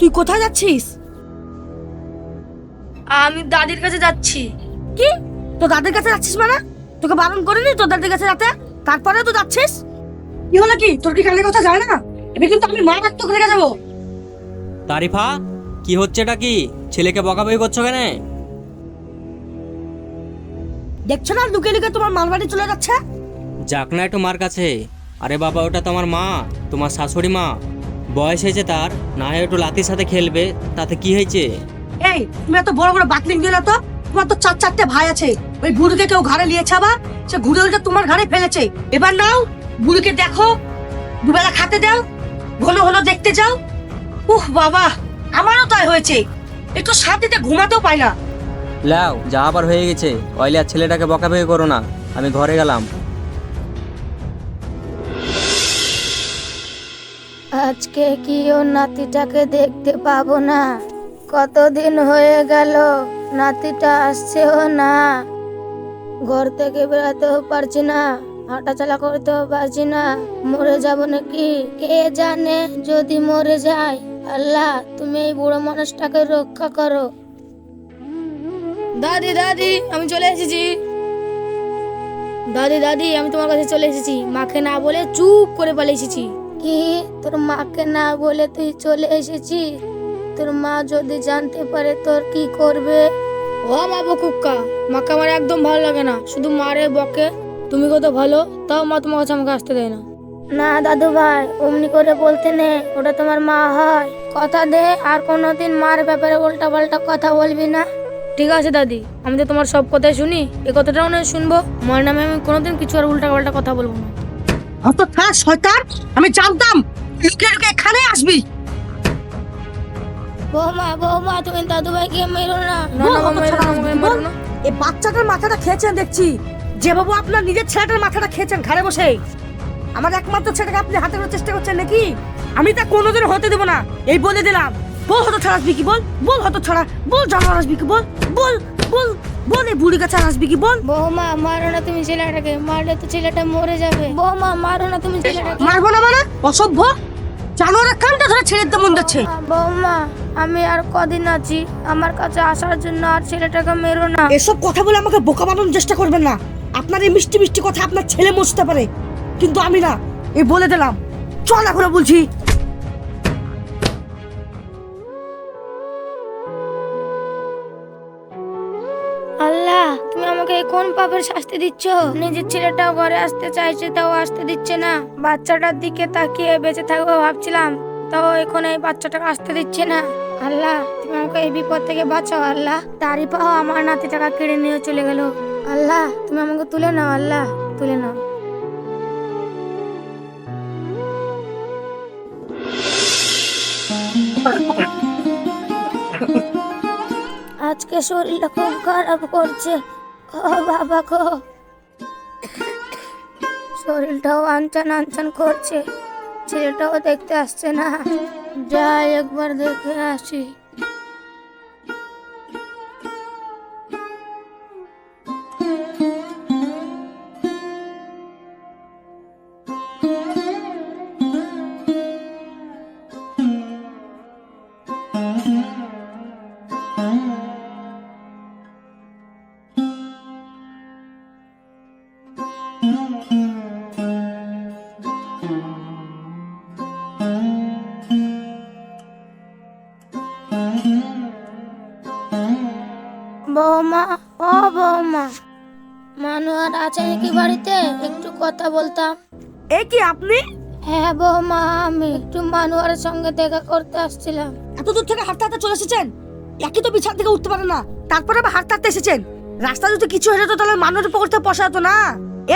তুই কোথায় যাচ্ছিস? আমি দাদির কাছে যাচ্ছি। কি? তোর দাদের কাছে যাচ্ছিস মানে? তোকে বারণ করিনি তোর দাদের কাছে যেতে? তারপরে তো যাচ্ছিস? কি হলো কি? তোর কি কানের কথা যায় না? এবার কিন্তু আমি মা রেখে যাব তারিফা কি হচ্ছে এটা কি? ছেলেকে বকাবকি করছ কেন? দেখছ না লুকে লুকে তোমার মালবাড়ি চলে যাচ্ছে? যাক না একটু মার কাছে। আরে বাবা ওটা তোমার মা তোমার শাশুড়ি মা। বয়স হয়েছে তার না হয় একটু লাতির সাথে খেলবে তাতে কি হয়েছে? এই তুমি এত বড় বড় বাতলিং না তো? তোমার তো চার চারটে ভাই আছে। ওই বুড়িকে কেউ ঘাড়ে নিয়েছে আবার সে ঘুরে উল্টে তোমার ঘাড়ে ফেলেছে। এবার নাও বুড়িকে দেখো। দুবেলা খাতে দাও ঘন ঘন দেখতে যাও। উহ বাবা আমারও তাই হয়েছে। একটু শান্তিতে ঘুমাতেও পাই না। লাও যা আবার হয়ে গেছে। অইলে আর ছেলেটাকে বকাবকি করো না আমি ঘরে গেলাম। আজকে কি ওর নাতিটাকে দেখতে পাবো না? কতদিন হয়ে গেল, নাতিটা আসছেও না। ঘর থেকে বেরাতেও পারছি না, হাঁটাচলা করতেও পারছি না। মরে যাব নাকি? কে জানে যদি মরে যায়। আল্লাহ, তুমি এই বুড়ো মানুষটাকে রক্ষা করো। দাদি দাদি, আমি চলে এসেছি। দাদি দাদি, আমি তোমার কাছে চলে এসেছি। মাকে না বলে চুপ করে পালিয়ে এসেছি। কি? তোর মাকে না বলে তুই চলে এসেছিস তোর মা যদি জানতে পারে তোর কি করবে? ও মা বকুক্কা মাকে আমার একদম ভালো লাগে না। শুধু মারে বকে তুমি কত ভালো তাও মা তোমার কাছে আমাকে আসতে দেয় না। না দাদু ভাই অমনি করে বলতে নে ওটা তোমার মা হয়। কথা দে আর কোনোদিন মার ব্যাপারে উল্টা পাল্টা কথা বলবি না। ঠিক আছে দাদি আমি তো তোমার সব কথাই শুনি এ কথাটাও নয় শুনব। মার নামে আমি কোনোদিন কিছু আর উল্টা পাল্টা কথা বলব না। অত থাক শয়তান আমি জানতাম লুকে লুকে এখানে আসবি। বৌমা বৌমা তুমি দাদু ভাইকে মেরো না। মেরো। এই বাচ্চাটার মাথাটা খেয়েছেন দেখছি। যে বাবু আপনার নিজের ছেলেটার মাথাটা খেয়েছেন ঘাড়ে বসে। আমার একমাত্র ছেলেটাকে আপনি হাতে করার চেষ্টা করছেন নাকি? আমি তা কোনোদিন হতে দেবো না। এই বলে দিলাম। বল হতো ছাড়া আসবি কি বল? বল হতো ছাড়া বল জানোয়ার আসবি কি বল? বল। বল বল এই বুড়ি গাছে আর আসবি কি বল বৌমা মারো না তুমি ছেলেটাকে মারলে তো ছেলেটা মরে যাবে। বৌমা মারো না তুমি ছেলেটাকে। মারবো না মানে? অসভ্য? জানোয়ারের কানটা ধরে ছেড়ে দিতে মন যাচ্ছে। বৌমা আমি আর কদিন আছি। আমার কাছে আসার জন্য আর ছেলেটাকে মেরো না। এসব কথা বলে আমাকে বোকা বানানোর চেষ্টা করবেন না। আপনার এই মিষ্টি মিষ্টি কথা আপনার ছেলে মুছতে পারে। কিন্তু আমি না এই বলে দিলাম। চল এখন বলছি। কোন পাপের শাস্তি দিচ্ছ? নিজের ছেলেটাও ঘরে আসতে চাইছে, তাও আসতে দিচ্ছে না। বাচ্চাটার দিকে তাকিয়ে বেঁচে থাকব ভাবছিলাম, তাও এখন এই বাচ্চাটাকে আসতে দিচ্ছে না। আল্লাহ, তুমি আমাকে এই বিপদ থেকে বাঁচাও, আল্লাহ। তারই পাও আমার নাতি টাকা কেড়ে নিয়ে চলে গেল। আল্লাহ, তুমি আমাকে তুলে নাও, আল্লাহ। তুলে নাও। আজকে শরীরটা খুব খারাপ করছে। ও বাবা গো। শরীরটাও আনচান আনচান করছে, ছেলেটাও দেখতে আসছে না। যাই একবার দেখে আসি। আছে নাকি বাড়িতে? একটু কথা বলতাম। এ কি আপনি? হ্যাঁ বৌমা আমি একটু মানুয়ারের সঙ্গে দেখা করতে আসছিলাম। এত দূর থেকে হাঁটতে হাঁটতে চলে এসেছেন? একই তো বিছান থেকে উঠতে পারে না। তারপরে আবার হাঁটতে হাঁটতে এসেছেন? রাস্তা যদি কিছু হয়ে যেত তাহলে মানুষের পকড়তে পোষাতো না।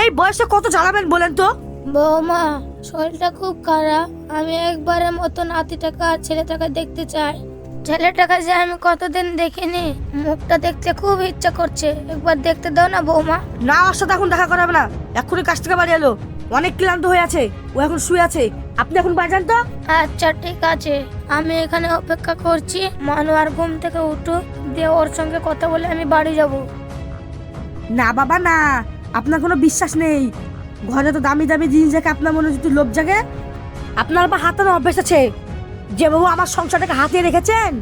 এই বয়সে কত জ্বালাবেন বলেন তো? বৌমা শরীরটা খুব খারাপ। আমি একবারের মতো নাতিটাকে আর ছেলেটাকে দেখতে চাই। ছেলেটাকে যে আমি কতদিন দেখিনি। মুখটা দেখতে খুব ইচ্ছা করছে। একবার দেখতে দাও না বৌমা। না ওর সাথে এখন দেখা করাবে না। এক্ষুনি কাছ থেকে বাড়ি এলো। অনেক ক্লান্ত হয়ে আছে। ও এখন শুয়ে আছে। আপনি এখন বাড়ি যান তো। আচ্ছা ঠিক আছে। আমি এখানে অপেক্ষা করছি। মানু আর ঘুম থেকে উঠুক। দিয়ে ওর সঙ্গে কথা বলে আমি বাড়ি যাব। না বাবা না। আপনার কোনো বিশ্বাস নেই। ঘরে তো দামি দামি জিনিস দেখে আপনার মনে যদি লোভ জাগে আপনার বা হাতানো অভ্যেস আছে। যে বাবু আমার সংসারটাকে হাতিয়ে রেখেছেন?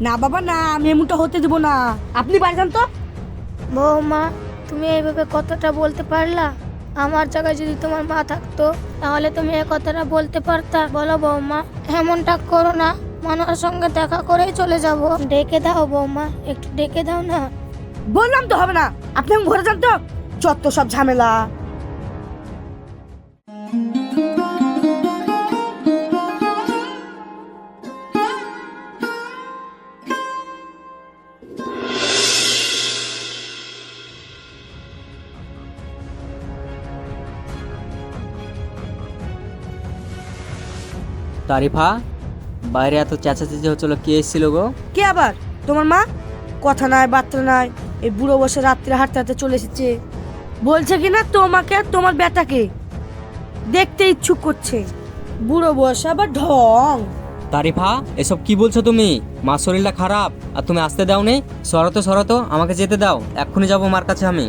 না বাবা না আমি এমনটা হতে দেবো না। আপনি বাড়ি যান তো। বৌমা তুমি এইভাবে কথাটা বলতে পারলা? আমার জায়গায় যদি তোমার মা থাকতো তাহলে তুমি এই কথাটা বলতে পারতা। বলো বৌমা এমনটা করো না। মানুষের সঙ্গে দেখা করেই চলে যাব। ডেকে দাও বৌমা একটু ডেকে দাও না। বললাম তো হবে না। আপনি ঘরে যান তো। যত সব ঝামেলা তারিফা বাইরে এত চেঁচাচেঁচি হচ্ছিল কে এসেছিল গো? কে আবার? তোমার মা? কথা নাই বার্তা নাই এই বুড়ো বসে রাত্রে হাঁটতে হাঁটতে চলে এসেছে। বলছে কি না তোমাকে আর তোমার বেটাকে? দেখতে ইচ্ছুক করছে। বুড়ো বসে আবার ঢং। তারিফা এসব কি বলছো তুমি? মার শরীরটা খারাপ আর তুমি আসতে দাও নি সরতো সরতো আমাকে যেতে দাও। এক্ষুনি যাব মার কাছে আমি।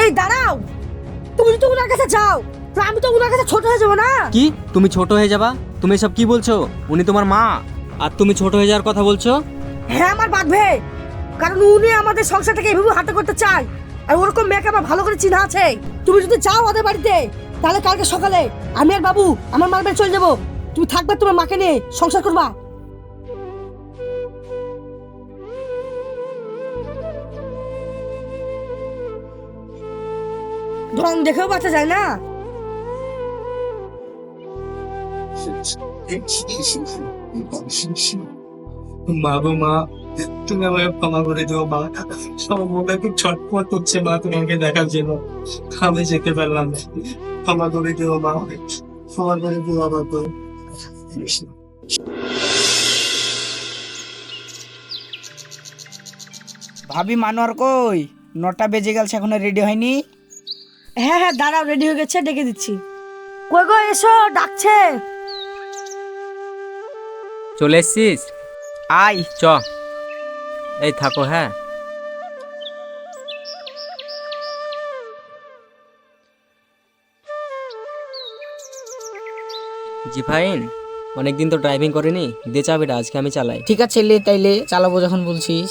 এই দাঁড়াও! তুমি যদি ওনার কাছে যাও আমি তো ওনার কাছে ছোট হয়ে যাব না। কি? তুমি ছোট হয়ে যাবা? তুমি সব কি বলছো? উনি তোমার মা। আর তুমি ছোট হয়ে যাওয়ার কথা বলছো? হ্যাঁ আমার বাঁধবে কারণ উনি আমাদের সংসারটাকে এভাবে হাতে করতে চায়। আর ওরকম মেয়েকে আমার ভালো করে চিনা আছে। তুমি যদি চাও ওদের বাড়িতে, তাহলে কালকে সকালে আমি আর বাবু, আমার মার বাড়ি চলে যাব। তুমি থাকবে তোমার মাকে নিয়ে, সংসার করবা। দেখেও বাঁচা যায় না। মা গো মা তুমি আমাকে ক্ষমা করে দিও মা আমার মনটা খুব ছটফট করছে মা তোমাকে দেখার জন্য আমি যেতে পারলাম না ক্ষমা করে দিও মা ক্ষমা করে দিও আমার তো ভাবি মানোয়ার কই? নটা বেজে গেছে এখনও রেডি হয়নি? হ্যাঁ হ্যাঁ দাঁড়াও রেডি হয়ে গেছে, ডেকে দিচ্ছি। কই গো, এসো, ডাকছে। চলে এসছিস? আই চ। এই থাকো হ্যাঁ। জি ফাইন অনেকদিন তো ড্রাইভিং করিনি। দে চাবিটা আজকে আমি চালাই। ঠিক আছে লে তাইলে চালাবো যখন বলছিস।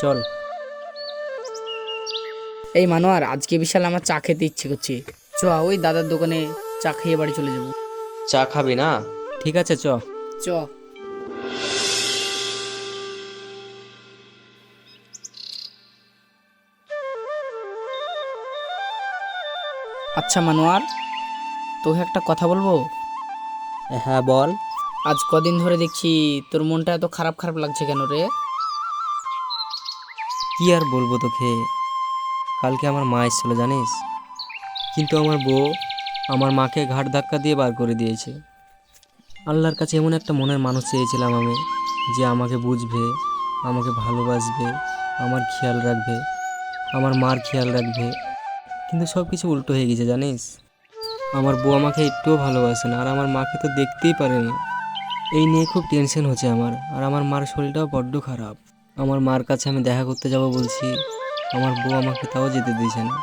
চল। এই মানোয়ার আজকে বিশাল আমার চা খেতে ইচ্ছে করছে। চ ওই দাদার দোকানে চা খেয়ে বাড়ি চলে যাব। চা খাবি না? ঠিক আছে চ। চ। আচ্ছা মানোয়ার তোকে একটা কথা বলব? হ্যাঁ বল। আজ কদিন ধরে দেখছি তোর মনটা এত খারাপ খারাপ লাগছে কেন রে? কি আর বলব তোকে? কালকে আমার মা এসেছিল, জানিস? কিন্তু আমার বউ আমার মাকে ঘাট ধাক্কা দিয়ে বার করে দিয়েছে। আল্লাহর কাছে এমন একটা মনের মানুষ চেয়েছিলাম আমি, যে আমাকে বুঝবে, আমাকে ভালোবাসবে, আমার খেয়াল রাখবে, আমার মার খেয়াল রাখবে। কিন্তু সব কিছু উল্টো হয়ে গেছে, জানিস? আমার বউ আমাকে একটুও ভালোবাসে না, আর আমার মাকে তো দেখতেই পারে না। এই নিয়ে খুব টেনশন হচ্ছে আমার, আর আমার মার শরীরটাও বড্ড খারাপ। আমার মার কাছে আমি দেখা করতে যাব বলছি। আমার বউ আমাকে তাও যেতে দিয়েছে না।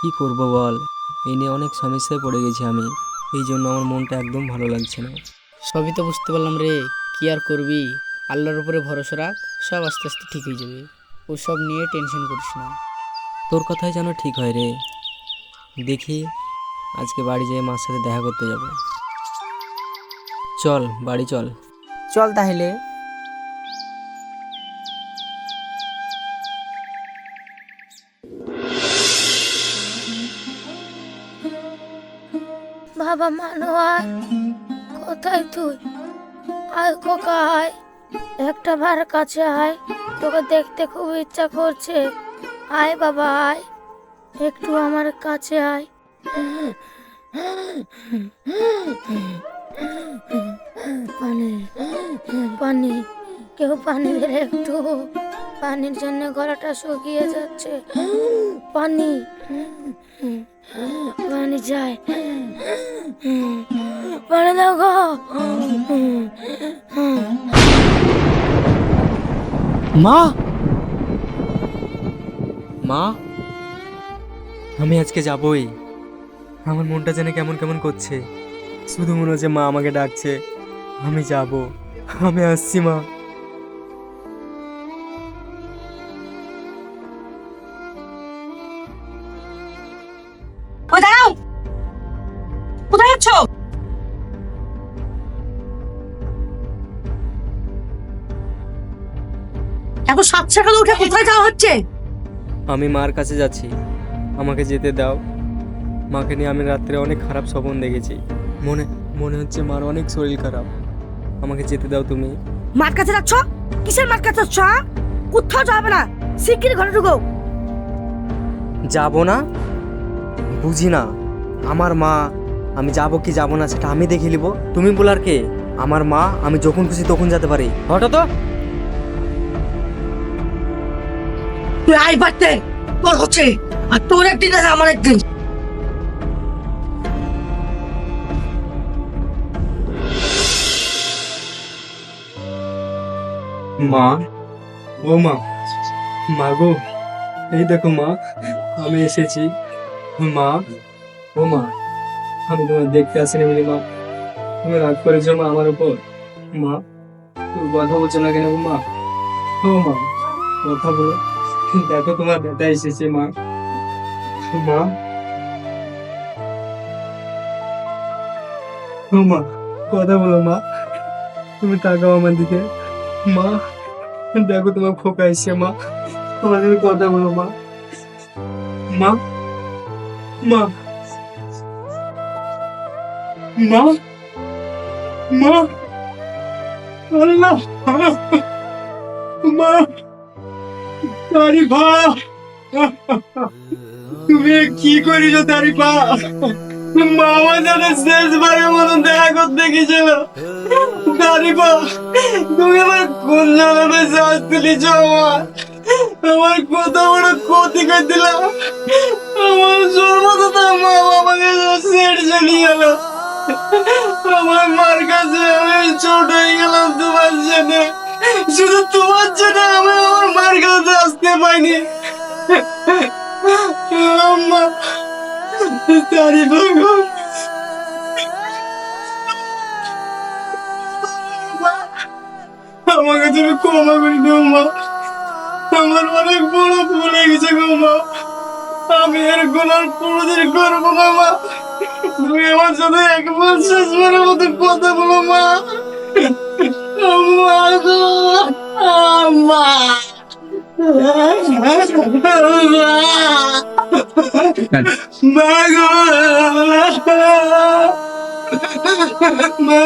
কী করব বল? এই নিয়ে অনেক সমস্যায় পড়ে গেছি আমি। এই জন্য আমার মনটা একদম ভালো লাগছে না। সবই তো বুঝতে পারলাম রে। কি আর করবি? আল্লাহর উপরে ভরসা রাখ সব আস্তে আস্তে ঠিক হয়ে যাবে। ও সব নিয়ে টেনশন করিস না। তোর কথাই যেন ঠিক হয় রে। দেখি আজকে বাড়ি যেয়ে মার সাথে দেখা করতে যাব। চল বাড়ি চল। চল তাহলে। বাবা মানোয়ার কোথায় তুই। আয় খোকা আয় একটা বার কাছে আয়, তোকে দেখতে খুব ইচ্ছা করছে। আয় বাবা, আয়, একটু আমার কাছে আয়। পানি পানি, কেউ পানি দে রে একটু পানির জন্য গলাটা শুকিয়ে যাচ্ছে। পানি পানি চাই দাও গো। মা! মা! আমি আজকে যাবই। আমার মনটা যেন কেমন কেমন করছে। শুধু মনে হচ্ছে মা আমাকে ডাকছে। আমি যাব। আমি আসছি মা। ওই দাঁড়াও! এত সাত সকালে উঠে কোথায় যাওয়া হচ্ছে? আমি মার কাছে যাচ্ছি। আমাকে যেতে দাও। মাকে নিয়ে আমি রাত্রে অনেক খারাপ স্বপ্ন দেখেছি। মনে মনে হচ্ছে মার অনেক শরীর খারাপ। আমাকে যেতে দাও তুমি। মার কাছে যাচ্ছ? কিসের মার কাছে যাচ্ছ হ্যাঁ? কোথাও যাবে না। শিগগির ঘরে ঢুকো। যাব না? বুঝি না। আমার মা আমি যাব কি যাব না সেটা আমি দেখে নিব। তুমি বলার কে? আমার মা আমি যখন খুশি তখন যেতে পারি। হঠাৎ? তো তুই আই বাড়তে। তোর হচ্ছে। আর তোর একদিন আছে আমার একদিন। মা, ও মা মা গো, এই দেখো মা, আমি এসেছি। মা, ও মা, আমি তোমার দেখতে আসিনি বলি মা, তুমি রাগ করেছ মা আমার উপর। মা, তুমি কথা বলছো না কেন মা? ও মা, কথা বলো। দেখো তোমার দাদা এসেছে, মা। মা। মা, কথা বলো মা। তুমি তাকাও আমার দিকে। মা, দেখো তোমার খোকা এসছে, মা। তোমার সাথে কথা বলো, মা। মা মা। মা মা। মা। তারিফা। তুমি কি করিস তারিফা? মা আমার সাথে শেষবারের মতো দেখা করতে গেছিল তারিফা, তুমি আমার কোন জানাবে শাস্তি দিচ্ছ আমার। আমার কত বড় ক্ষতি করে দিলাম আমার সর্বদা মা আমাকে সেট চলিয়ে গেল। আমার মার কাছে আমি ছোট হয়ে গেলাম তোমার জন্য। শুধু তোমার জন্য আমি আমার মার কাছে আসতে পাইনি আমাকে তুমি ক্ষমা করে দিও, মা। আমার অনেক বড় ভুল হয়ে গেছে গো, মা। আমি এর গুণার কোনোদিন করব না, মা। তুমি আমার সাথে একবার শেষবারের মতো কথা বলো, মা। মা